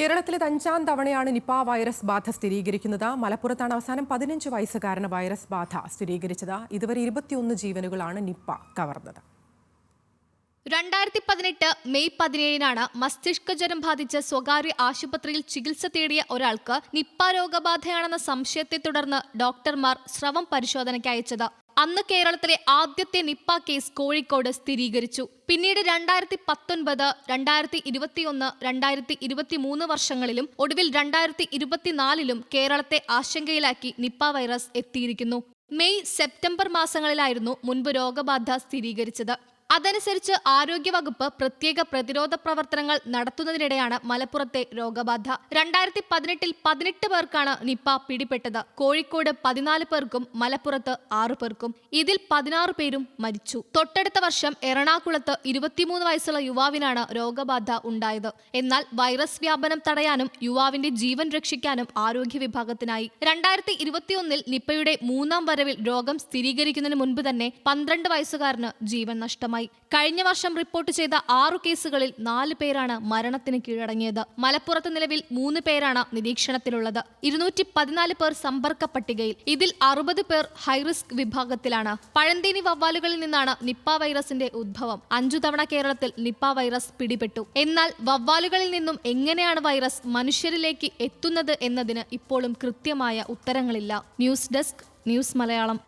കേരളത്തിൽ ഇത് അഞ്ചാം തവണയാണ് നിപ വൈറസ് ബാധ സ്ഥിരീകരിക്കുന്നത്. മലപ്പുറത്താണ് അവസാനം പതിനഞ്ച് വയസ്സുകാരന് വൈറസ് ബാധ സ്ഥിരീകരിച്ചത്. ഇതുവരെ ഇരുപത്തിയൊന്ന് ജീവനുകളാണ് നിപ്പ കവർന്നത്. രണ്ടായിരത്തി പതിനെട്ട് മെയ് പതിനേഴിനാണ് മസ്തിഷ്ക ജ്വരം ബാധിച്ച് സ്വകാര്യ ആശുപത്രിയിൽ ചികിത്സ തേടിയ ഒരാൾക്ക് നിപ്പ രോഗബാധയാണെന്ന സംശയത്തെ തുടർന്ന് ഡോക്ടർമാർ സ്രവം പരിശോധനയ്ക്ക് അയച്ചത്. അന്ന് കേരളത്തിലെ ആദ്യത്തെ നിപ്പ കേസ് കോഴിക്കോട് സ്ഥിരീകരിച്ചു. പിന്നീട് രണ്ടായിരത്തി പത്തൊൻപത് രണ്ടായിരത്തി ഇരുപത്തിയൊന്ന് രണ്ടായിരത്തി ഇരുപത്തിമൂന്ന് വർഷങ്ങളിലും ഒടുവിൽ രണ്ടായിരത്തി ഇരുപത്തിനാലിലും കേരളത്തെ ആശങ്കയിലാക്കി നിപ്പ വൈറസ് എത്തിയിരിക്കുന്നു. മെയ് സെപ്റ്റംബർ മാസങ്ങളിലായിരുന്നു മുൻപ് രോഗബാധ സ്ഥിരീകരിച്ചത്. അതനുസരിച്ച് ആരോഗ്യവകുപ്പ് പ്രത്യേക പ്രതിരോധ പ്രവർത്തനങ്ങൾ നടത്തുന്നതിനിടെയാണ് മലപ്പുറത്തെ രോഗബാധ. രണ്ടായിരത്തി പതിനെട്ടിൽ പതിനെട്ട് പേർക്കാണ് നിപ്പ പിടിപെട്ടത്. കോഴിക്കോട് പതിനാല് പേർക്കും മലപ്പുറത്ത് ആറു പേർക്കും. ഇതിൽ പതിനാറ് പേരും മരിച്ചു. തൊട്ടടുത്ത വർഷം എറണാകുളത്ത് ഇരുപത്തിമൂന്ന് വയസ്സുള്ള യുവാവിനാണ് രോഗബാധ ഉണ്ടായത്. എന്നാൽ വൈറസ് വ്യാപനം തടയാനും യുവാവിന്റെ ജീവൻ രക്ഷിക്കാനും ആരോഗ്യ വിഭാഗത്തിനായി. രണ്ടായിരത്തി ഇരുപത്തിയൊന്നിൽ നിപ്പയുടെ മൂന്നാം വരവിൽ രോഗം സ്ഥിരീകരിക്കുന്നതിന് മുൻപ് തന്നെ പന്ത്രണ്ട് വയസ്സുകാരന് ജീവൻ നഷ്ടമായി. കഴിഞ്ഞ വർഷം റിപ്പോർട്ട് ചെയ്ത ആറു കേസുകളിൽ നാല് പേരാണ് മരണത്തിന് കീഴടങ്ങിയത്. മലപ്പുറത്ത് നിലവിൽ മൂന്ന് പേരാണ് നിരീക്ഷണത്തിലുള്ളത്. ഇരുന്നൂറ്റി പതിനാല് പേർ സമ്പർക്ക പട്ടികയിൽ. ഇതിൽ അറുപത് പേർ ഹൈറിസ്ക് വിഭാഗത്തിലാണ്. പഴന്തേനി വവ്വാലുകളിൽ നിന്നാണ് നിപ്പ വൈറസിന്റെ ഉദ്ഭവം അഞ്ചു തവണ കേരളത്തിൽ നിപ്പ വൈറസ് പിടിപെട്ടു. എന്നാൽ വവ്വാലുകളിൽ നിന്നും എങ്ങനെയാണ് വൈറസ് മനുഷ്യരിലേക്ക് എത്തുന്നത് എന്നതിന് ഇപ്പോഴും കൃത്യമായ ഉത്തരങ്ങളില്ല. News desk news Malayalam.